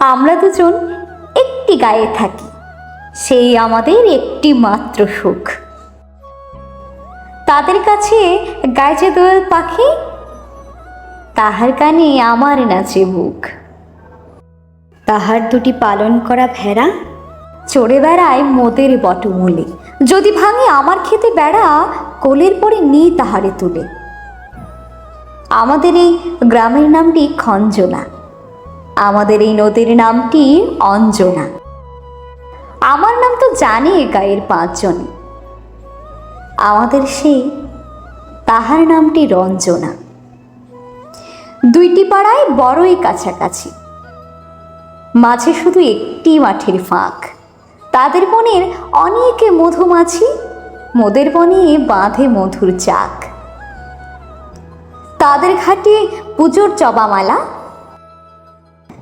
আমরা দুজন একটি গায়ে থাকি। সেই আমাদের একটি মাত্র সুখ। তাদের কাছে যে দোয়েল পাখি, তাহার কানে আমার নাচে বুক। তাহার দুটি পালন করা ভেড়া, চড়ে বেড়ায় মোদের বটমূলে। যদি ভাঙে আমার খেতে বেড়া, কোলের পরে নিই তাহারে তুলে। আমাদের এই গ্রামের নামটি খঞ্জনা। আমাদের এই নদীর নামটি অঞ্জনা। আমার নাম তো জানে গায়ের পাঁচজনে। আমাদের সেই তাহার নামটি রঞ্জনা। দুইটি পাড়ায় বড়ই কাছাকাছি। মাঝে শুধু একটি মাঠের ফাঁক। তাদের বনের অনেকে মধুমাছি, মোদের বনে বাঁধে মধুর চাক। তাদের ঘাটে পুজোর জবামালা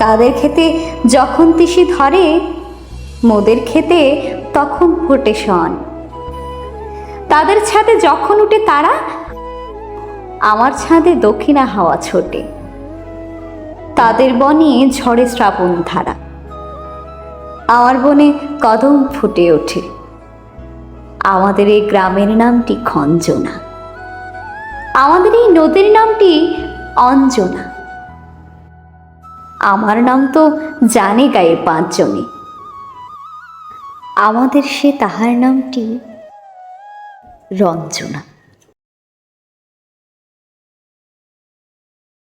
তাদের খেতে যখন তিসি ধরে, মোদের খেতে তখন ফোটে শন। তাদের ছাদে যখন উঠে তারা, আমার ছাদে দক্ষিণা হাওয়া ছোটে। তাদের বনে ঝড়ে শ্রাবণ ধারা। আমার বনে কদম ফুটে ওঠে। আমাদের এই গ্রামের নামটি খঞ্জনা। আমাদের এই নদীর নামটি অঞ্জনা। আমার নাম তো জানে গায়ে পাঁচজনে আমাদের সে তাহার নামটি রঞ্জনা।